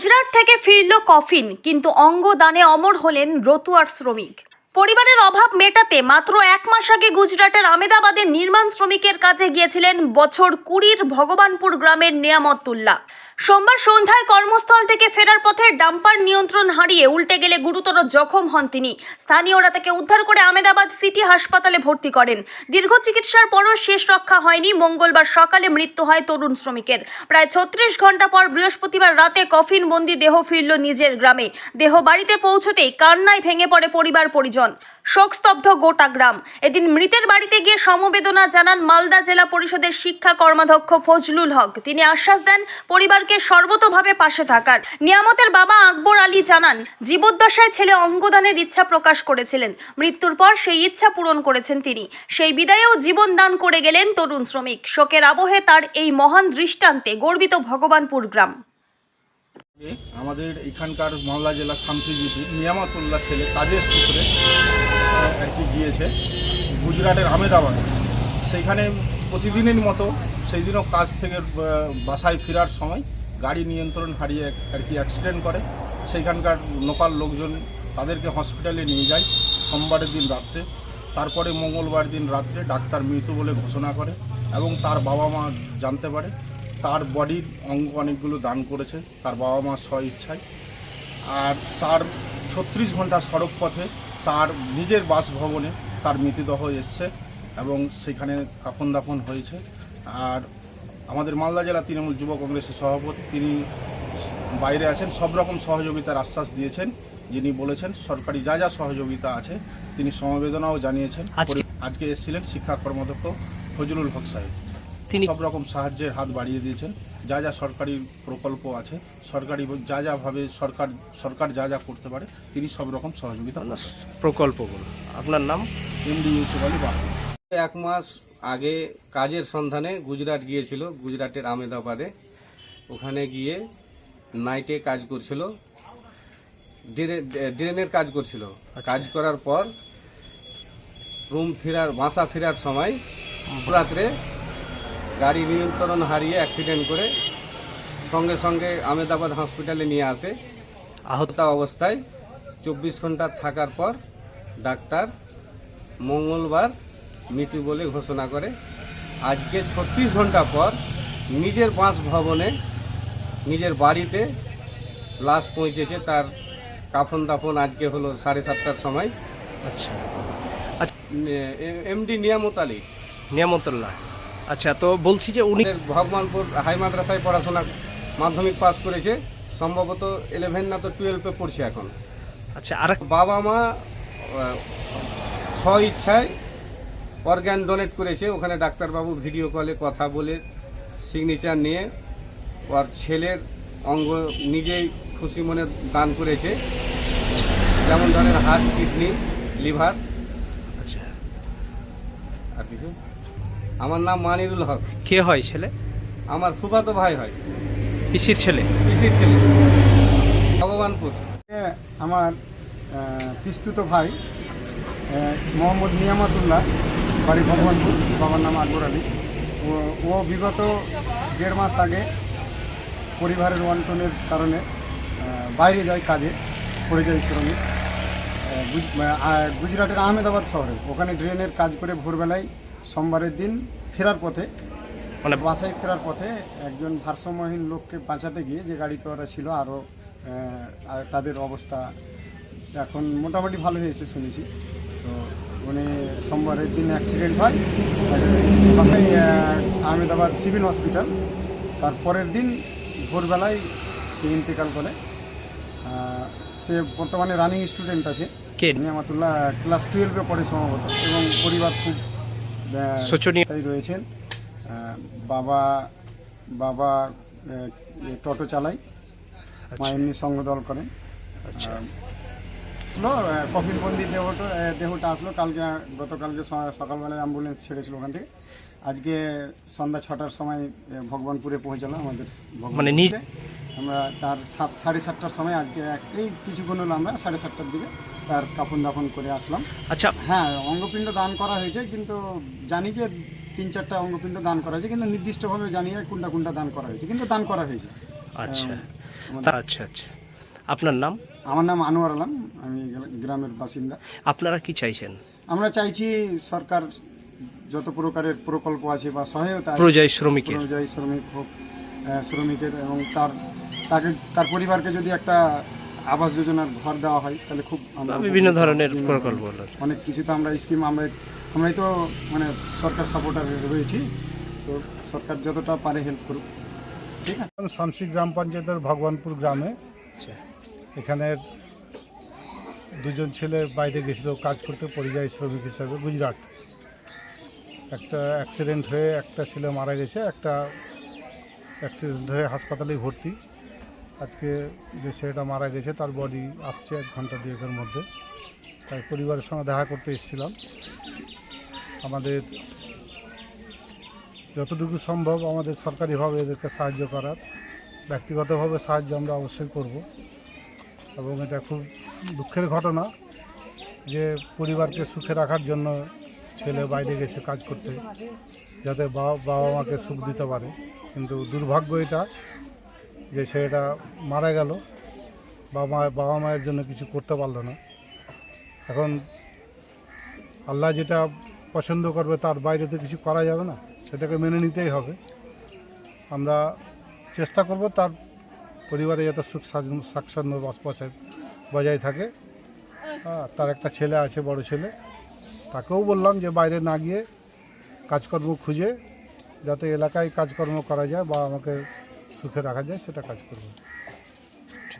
গুজরাট থেকে ফিরল কফিন, কিন্তু অঙ্গ দানে অমর হলেন রতুয়ার শ্রমিক। পরিবারের অভাব মেটাতে মাত্র এক মাস আগে গুজরাটের আমেদাবাদে নির্মাণ শ্রমিকের কাজে গিয়েছিলেন বছর কুড়ির ভগবানপুর গ্রামের নিয়ামতুল্লাহ। সোমবার সন্ধ্যায় কর্মস্থল থেকে ফেরার পথে ডাম্পার নিয়ন্ত্রণ হারিয়ে উল্টে গেলে গুরুতর জখম হন তিনি। স্থানীয়রা তাকে উদ্ধার করে আমেদাবাদ সিটি হাসপাতালে ভর্তি করেন। দীর্ঘ চিকিৎসার পরও শেষ রক্ষা হয়নি। মঙ্গলবার সকালে মৃত্যু হয় তরুণ শ্রমিকের। প্রায় ছত্রিশ ঘণ্টা পর বৃহস্পতিবার রাতে কফিন বন্দি দেহ ফিরল নিজের গ্রামে। দেহ বাড়িতে পৌঁছতেই কান্নায় ভেঙে পড়ে পরিবার পরিজন শোকস্তব্ধ গোটা গ্রাম। এদিন মৃতের বাড়িতে গিয়ে সমবেদনা জানান মালদা জেলা পরিষদের শিক্ষা কর্মাধ্যক্ষ ফজলুল হক। তিনি আশ্বাস দেন, পরিবারকে সর্বতোভাবে পাশে থাকার। নিয়ামতের বাবা আকবর আলী জানান, জীবদ্দশায় ছেলে অঙ্গদানের ইচ্ছা প্রকাশ করেছিলেন। মৃত্যুর পর সেই ইচ্ছা পূরণ করেছেন তিনি। সেই বিদায়েও জীবন দান করে গেলেন তরুণ শ্রমিক। শোকের আবহে তার এই মহান দৃষ্টান্তে গর্বিত ভগবানপুর গ্রাম। আমাদের এখানকার মালদা জেলার শামসিজিপি নিয়ামতুল্লাহ ছেলে কাজের সূত্রে আর কি গিয়েছে, গুজরাটের আমেদাবাদে সেইখানে প্রতিদিনের মতো সেই দিনও কাজ থেকে বাসায় ফেরার সময় গাড়ি নিয়ন্ত্রণ হারিয়ে আর কি অ্যাক্সিডেন্ট করে। সেইখানকার লোকাল লোকজন তাদেরকে হসপিটালে নিয়ে যায় সোমবারের দিন রাত্রে। তারপরে মঙ্গলবার দিন রাত্রে ডাক্তার মৃত বলে ঘোষণা করে এবং তার বাবা মা জানতে পারে। তার বডির অঙ্গ অনেকগুলো দান করেছে তার বাবা মা স্ব ইচ্ছায় আর তার ছত্রিশ ঘণ্টা সড়ক পথে তার নিজের বাসভবনে তার মৃতদেহ এসছে এবং সেখানে কাফন দাফন হয়েছে। আর আমাদের মালদা জেলা তৃণমূল যুব কংগ্রেসের সভাপতি তিনি বাইরে আছেন সব রকম সহযোগিতার আশ্বাস দিয়েছেন। যিনি বলেছেন সরকারি যা যা সহযোগিতা আছে তিনি সমবেদনাও জানিয়েছেন। আজকে- আজকে এসেছিলেন শিক্ষা কর্মাধ্যক্ষ ফজলুল হক সাহেব। তিনি সব রকম সাহায্যের হাত বাড়িয়ে দিয়েছেন। যা যা সরকারি প্রকল্প আছে সরকারি যা যা ভাবে সরকার সরকার যা যা করতে পারে তিনি সব রকম সহযোগিতা প্রকল্পগুলো আপনার নাম? এমডি ইউসুফ আলী এক মাস আগে কাজের সন্ধানে গুজরাট গিয়েছিল গুজরাটের আমেদাবাদে ওখানে গিয়ে নাইটে কাজ করছিল। ড্রেনে- ড্রেনের কাজ করছিল। কাজ করার পর রুম ফেরার বাসা ফেরার সময় রাত্রে গাড়ি নিয়ন্ত্রণ হারিয়ে অ্যাক্সিডেন্ট করে সঙ্গে সঙ্গে আমেদাবাদ হসপিটালে নিয়ে আসে। আহত অবস্থায় চব্বিশ ঘণ্টা থাকার পর ডাক্তার মঙ্গলবার মৃত্যু বলে ঘোষণা করে। আজকে ছত্রিশ ঘণ্টা পর নিজের বাসভবনে নিজের বাড়িতে লাশ পৌঁছেছে। তার কাফন দাফন আজকে হলো সাড়ে সাতটার সময়। আচ্ছা। এমডি নিয়ামত আলী। নিয়ামতুল্লাহ। আচ্ছা তো বলছি যে উনি ভগবানপুর হাই মাদ্রাসায় পড়াশোনা মাধ্যমিক পাস করেছে সম্ভবত ইলেভেন না তো টুয়েলভে পড়ছে এখন। আচ্ছা আর বাবা মা স্ব ইচ্ছায় অর্গ্যান ডোনেট করেছে ওখানে ডাক্তারবাবু ভিডিও কলে কথা বলে সিগনেচার নিয়ে ওর ছেলের অঙ্গ নিজেই খুশি মনে দান করেছে। যেমন ধরেন হার্ট কিডনি লিভার। আচ্ছা। আর কিছু? আমার নাম মানিরুল হক। কে হয় ছেলে? আমার ফুফাতো ভাই হয়। পিসির ছেলে? পিসির ছেলে? ভগবানপুর। আমার পিস্তুত ভাই মোহাম্মদ নিয়ামতুল্লাহ বাড়ি ভগবানপুর বাবার নাম আকবর আলী। ও ও বিগত দেড় মাস আগে পরিবারের ওয়ান্টনের কারণে বাইরে যায় কাজে পড়ে যায় শ্রমিক গুজরাটের আহমেদাবাদ শহরে। ওখানে ড্রেনের কাজ করে ভোরবেলায় সোমবারের দিন ফেরার পথে মানে বাসায় ফেরার পথে একজন ভারসাম্যহীন লোককে বাঁচাতে গিয়ে যে গাড়িতে ওরা ছিল আরও তাদের অবস্থা এখন মোটামুটি ভালো হয়েছে শুনেছি। তো উনি সোমবারের দিন অ্যাক্সিডেন্ট হয় বাসায় আহ, আহমেদাবাদ সিভিল হসপিটাল তার পরের দিন ভোরবেলায় সে ইন্তেকাল করে। সে বর্তমানে রানিং স্টুডেন্ট আছে। কে? নিয়ামতুল্লাহ ক্লাস টুয়েলভে পড়ে সম্ভবত এবং পরিবার খুব শোচনীয়। রয়েছেন। বাবা বাবা টোটো চালায়। মা এমনি সঙ্গ দল করেন। আচ্ছা। হলো কফিলবন্দি দেহটা দেহটা আসলো। কালকে গতকালকে সকালবেলায় অ্যাম্বুলেন্স ছেড়েছিল ওখান থেকে। আজকে সন্ধ্যা ছটার সময় ভগবানপুরে পৌঁছালো আমাদের মানে। আমরা তার সাত সাড়ে সাতটার সময় আজকে এই কিছুক্ষণ হলো আমরা সাড়ে সাতটার দিকে তার কাফন দাফন করে আসলাম। আচ্ছা। হ্যাঁ অঙ্গপিণ্ড দান করা হয়েছে কিন্তু জানি যে তিন চারটা অঙ্গপিণ্ড দান করা হয়েছে কিন্তু নির্দিষ্টভাবে জানি না কোনটা কোনটা দান করা হয়েছে কিন্তু দান করা হয়েছে। আচ্ছা। আচ্ছা আচ্ছা। আপনার নাম? আমার নাম আনোয়ার আলম আমি গ্রামের বাসিন্দা। আপনারা কি চাইছেন? আমরা চাইছি সরকার যত প্রকারের প্রকল্প আছে বা সহায়তা আছে, প্রজাই শ্রমিকের। অনুযায়ী শ্রমিক হোক শ্রমিকের এবং তার তাকে তার পরিবারকে যদি একটা আবাস যোজনার ঘর দেওয়া হয় তাহলে খুব আমরা বিভিন্ন ধরনের প্রকল্প অনেক কিছু তো আমরা স্কিম আমরা আমরাই তো মানে সরকার সাপোর্টার রয়েছি তো সরকার যতটা পারে হেল্প করুক। ঠিক আছে? শামসি গ্রাম পঞ্চায়েতের ভগবানপুর গ্রামে আচ্ছা। এখানের দুজন ছেলে বাইরে গেছিল কাজ করতে পরিযায়ী শ্রমিক হিসাবে গুজরাট। একটা অ্যাক্সিডেন্ট হয়ে একটা ছেলে মারা গেছে একটা অ্যাক্সিডেন্ট হয়ে হাসপাতালে ভর্তি। আজকে যে ছেলেটা মারা গেছে, তার বডি আসছে এক ঘণ্টা দুয়েকের মধ্যে। তাই পরিবারের সঙ্গে দেখা করতে এসেছিলাম। আমাদের যতটুকু সম্ভব আমাদের সরকারিভাবে এদেরকে সাহায্য করার, ব্যক্তিগতভাবে সাহায্য আমরা অবশ্যই করব। এবং এটা খুব দুঃখের ঘটনা যে পরিবারকে সুখে রাখার জন্য ছেলে বাইরে গেছে কাজ করতে, যাতে বাবা বাবা মাকে সুখ দিতে পারে। কিন্তু দুর্ভাগ্য এটা যে ছেলেটা মারা গেল, বাবা মা বাবা মায়ের জন্য কিছু করতে পারল না। এখন আল্লাহ যেটা পছন্দ করবে তার বাইরে তো কিছু করা যাবে না, সেটাকে মেনে নিতেই হবে। আমরা চেষ্টা করব তার পরিবারে যাতে সুখ স্বাচ্ছন্দ্য- স্বাচ্ছন্দ্য বাস বজায় থাকে। তার একটা ছেলে আছে, বড় ছেলে। তাকেও বললাম যে বাইরে না গিয়ে কাজকর্ম খুঁজে, যাতে এলাকায় কাজকর্ম করা যায় বা আমাকে সুখে রাখা যায় সেটা কাজ করবে।